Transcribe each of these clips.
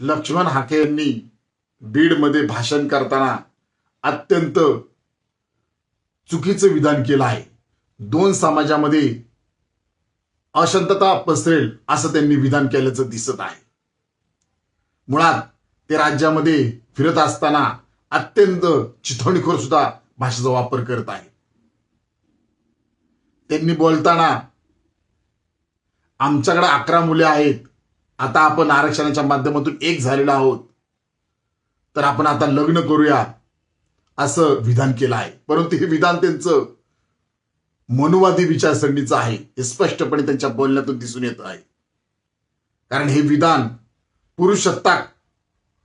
लक्ष्मण हाके यांनी बीडमध्ये भाषण करताना अत्यंत चुकीचं विधान केलं आहे. दोन समाजामध्ये अशांतता पसरेल असं त्यांनी विधान केल्याचं दिसत आहे. मुळात ते राज्यामध्ये फिरत असताना अत्यंत चिथवणीखोर सुद्धा भाषेचा वापर करत आहे त्यांनी बोलताना आमच्याकडे अकरा मुले आहेत. आता आपण आरक्षणाच्या माध्यमातून एक झालेलो आहोत. तर आपण आता लग्न करूया असं विधान केलं आहे. परंतु हे विधान त्यांचं मनुवादी विचारसरणीचं आहे. हे स्पष्टपणे त्यांच्या बोलण्यातून दिसून येत आहे. कारण हे विधान पुरुषसत्ताक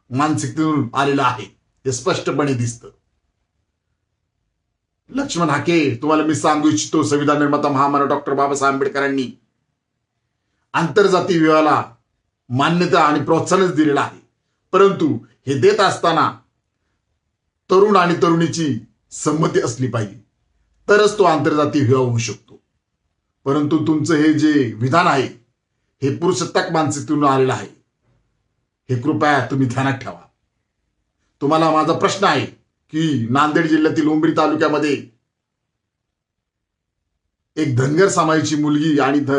मानसिकतेतून आलेलं आहे. हे स्पष्टपणे दिसतं. लक्ष्मण हाके तुम्हाला मी सांगू इच्छितो संविधान निर्माता महामानव डॉक्टर बाबासाहेब आंबेडकरांनी आंतरजातीय विवाहाला मान्यता आणि प्रोत्साहनच दिलेलं आहे. परंतु हे देत असताना तरुण आणि तरुणीची संमती असली पाहिजे. तरच तो आंतरजातीय विवाह होऊ शकतो. परंतु तुमचं हे जे विधान आहे हे पुरुषसत्ताक मानसिकतेतून आलेलं आहे हे कृपया तुम्ही ध्यानात ठेवा. तुम्हाला माझा प्रश्न आहे की नांदेड जिल्ह्यातील उमरी तालुक्यामध्ये एक धनगर समाजाची मुलगी आणि ध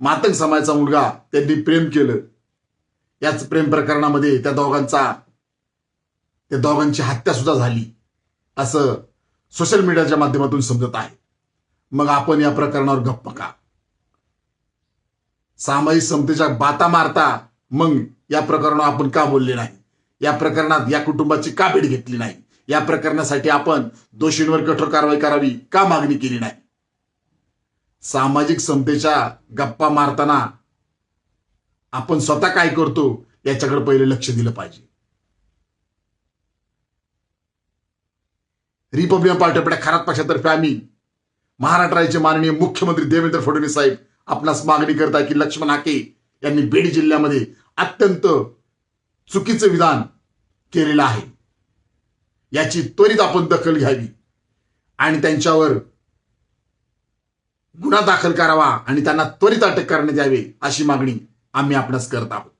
मातंग समाजाचा मुलगा त्यांनी प्रेम केलं. याच प्रेम प्रकरणामध्ये त्या दोघांचा त्या दोघांची हत्या सुद्धा झाली असं सोशल मीडियाच्या माध्यमातून समजत आहे. मग आपण या प्रकरणावर गप्प का? सामाजिक समतेच्या बाता मारता मग या प्रकरणावर आपण का बोलले नाही? या प्रकरणात या कुटुंबाची का भेट घेतली नाही? या प्रकरणासाठी आपण दोषींवर कठोर कारवाई करावी का मागणी केली नाही? सामाजिक समतेच्या गप्पा मारताना आपण स्वतः काय करतो याच्याकडे पहिले लक्ष दिलं पाहिजे. रिपब्लिकन पार्टी आपल्या खरात पक्षातर्फे आम्ही महाराष्ट्र राज्याचे माननीय मुख्यमंत्री देवेंद्र फडणवीस साहेब आपणास मागणी करत आहे की लक्ष्मण हाके यांनी बीड जिल्ह्यामध्ये अत्यंत चुकीचं विधान केलेलं आहे. याची त्वरित आपण दखल घ्यावी आणि त्यांच्यावर गुन्हा दाखल करावा आणि त्यांना त्वरित अटक करण्यात यावी अशी मागणी आम्ही आपणास करत आहोत.